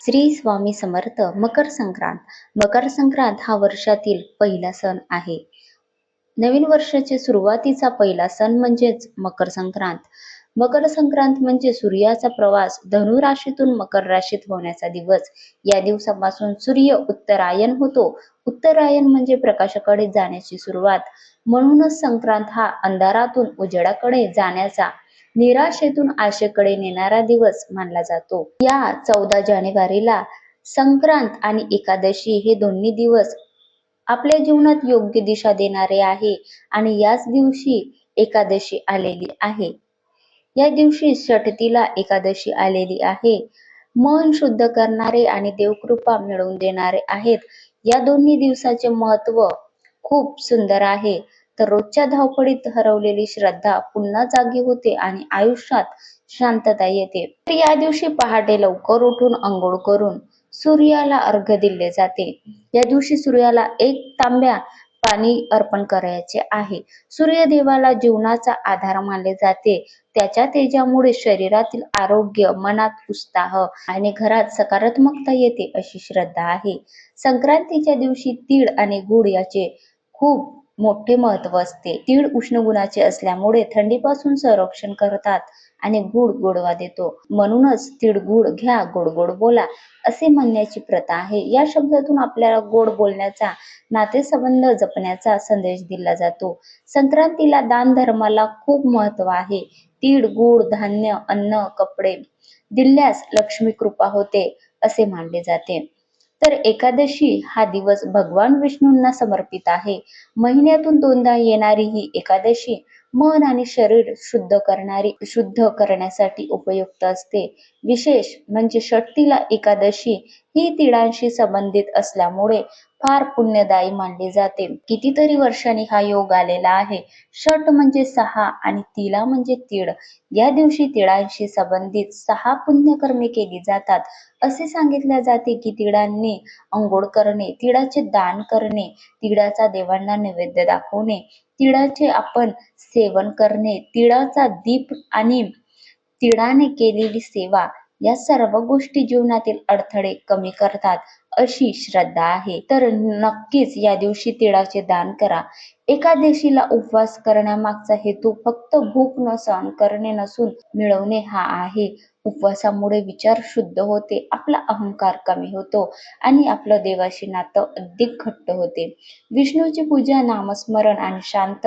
श्री स्वामी समर्थ मकर संक्रांत. मकर संक्रांत हा वर्षातील पहिला सण आहे. नवीन वर्षाच्या सुरुवातीचा पहिला सण म्हणजेच मकर संक्रांत. मकर संक्रांत म्हणजे सूर्याचा प्रवास धनु राशीतून मकर राशीत होण्याचा दिवस. या दिवसापासून सूर्य उत्तरायण होतो. उत्तरायण म्हणजे प्रकाशाकडे जाण्याची सुरुवात. म्हणूनच संक्रांत हा अंधारातून उजेडाकडे जाण्याचा निराशेतून आशेकडे नेणारा दिवस मानला जातो. या चौदा जानेवारीला संक्रांत आणि एकादशी हे दोन्ही दिवस आपल्या जीवनात योग्य दिशा देणारे आहे आणि याच दिवशी एकादशी आलेली आहे. या दिवशी षटतीला एकादशी आलेली आहे. मन शुद्ध करणारे आणि देवकृपा मिळवून देणारे आहेत. या दोन्ही दिवसाचे महत्त्व खूप सुंदर आहे. तर रोजच्या धावपळीत हरवलेली श्रद्धा पुन्हा जागी होते आणि आयुष्यात शांतता येते. तर या दिवशी पहाटे लवकर उठून अंघोळ करून सूर्याला अर्घ दिले जाते. या दिवशी सूर्याला एक तांब्या पाणी अर्पण करायचे आहे. सूर्यदेवाला जीवनाचा आधार मानले जाते. त्याच्या तेजामुळे शरीरातील आरोग्य मनात उत्साह आणि घरात सकारात्मकता येते अशी श्रद्धा आहे. संक्रांतीच्या दिवशी तीळ आणि गुड याचे खूप मोठे महत्त्व असते. तीळ उष्ण गुणाचे असल्यामुळे थंडीपासून संरक्षण करतात आणि गुड गोडवा देतो. म्हणूनच तीळ गुड घ्या गोड गोड बोला असे म्हणण्याची प्रथा आहे. या शब्दातून आपल्याला गोड बोलण्याचा नातेसंबंध जपण्याचा संदेश दिला जातो. संक्रांतीला दान धर्माला खूप महत्त्व आहे. तीळ गुड धान्य अन्न कपडे दिल्यास लक्ष्मी कृपा होते असे मानले जाते. तर एकादशी हा दिवस भगवान विष्णूंना समर्पित आहे. महिन्यातून दोनदा येणारी ही एकादशी मन आणि शरीर शुद्ध करणारी शुद्ध करण्यासाठी उपयुक्त असते. विशेष म्हणजे षटतीला एकादशी ही तिळांशी संबंधित असल्यामुळे फार पुण्यदायी मानली जाते. कितीतरी वर्षांनी हा योग आलेला आहे. षट म्हणजे सहा आणि तिला म्हणजे तीळ. या दिवशी तिळांशी संबंधित सहा पुण्यकर्मे केली जातात. असे सांगितले जाते की तिळांनी अंघोळ करणे तिळाचे दान करणे तिळाचा देवांना नैवेद्य दाखवणे तिळाचे आपण सेवन करणे तिळाचा दीप आणि तिळाने केलेली सेवा या सर्व गोष्टी जीवनातील अडथळे कमी करतात अशी श्रद्धा आहे. तर नक्कीच या दिवशी तिळाचे दान करा. एकादशीला उपवास करण्यामागचा हेतू फक्त भूक न सहन करणे नसून मिळवणे हा आहे. उपवासामुळे विचार शुद्ध होते आपला अहंकार कमी होतो आणि आपलं देवाशी नातं अधिक घट्ट होते. विष्णूची पूजा नामस्मरण आणि शांत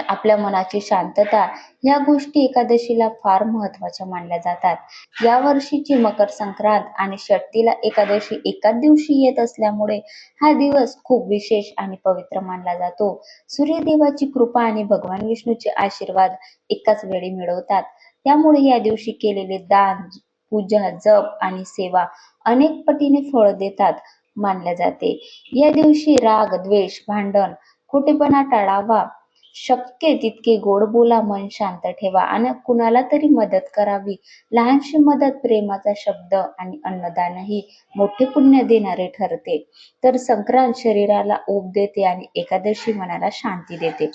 आपल्या मनाची शांतता या गोष्टी एकादशीला फार महत्त्वाच्या मानल्या जातात. या वर्षीची मकर संक्रांत आणि षटतीला एकादशी एकाच दिवशी येत असल्यामुळे हा दिवस खूप विशेष आणि पवित्र मानला जातो. सूर्यदेवाची कृपा आणि भगवान विष्णूचे आशीर्वाद एकाच वेळी मिळवतात. त्यामुळे या दिवशी केलेले दान पूजा जप आणि सेवा अनेक पटीने फळ देतात मानले जाते. या दिवशी राग द्वेष भांडण खोटेपणा टाळावा शक्य तितके गोड बोला मन शांत ठेवा आणि कुणाला तरी मदत करावी. लहानशी मदत प्रेमाचा शब्द आणि अन्नदानही मोठे पुण्य देणारे ठरते. तर संक्रांत शरीराला ओप देते आणि एकादशी मनाला शांती देते.